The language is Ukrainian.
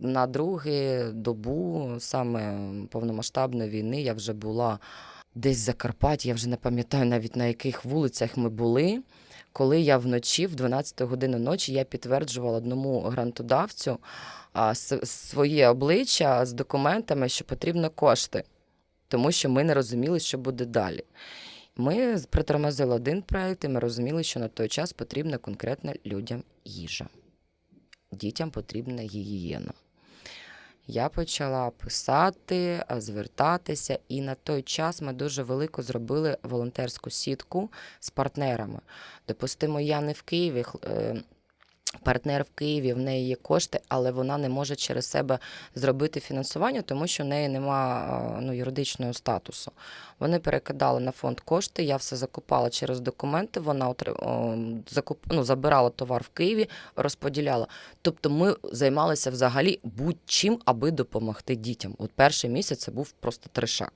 на другу добу саме повномасштабної війни я вже була десь в Закарпатті, я вже не пам'ятаю навіть на яких вулицях ми були. Коли я вночі, в 12 годину ночі, я підтверджувала одному грантодавцю своє обличчя з документами, що потрібно кошти, тому що ми не розуміли, що буде далі. Ми притормозили один проект, і ми розуміли, що на той час потрібна конкретно людям їжа. Дітям потрібна гігієна. Я почала писати, звертатися, і на той час ми дуже велико зробили волонтерську сітку з партнерами. Допустимо, я не в Києві. Партнер в Києві, в неї є кошти, але вона не може через себе зробити фінансування, тому що в неї нема ну, юридичного статусу. Вони перекидали на фонд кошти, я все закупала через документи, вона закуп... ну, забирала товар в Києві, розподіляла. Тобто ми займалися взагалі будь-чим, аби допомогти дітям. От перший місяць це був просто тришак.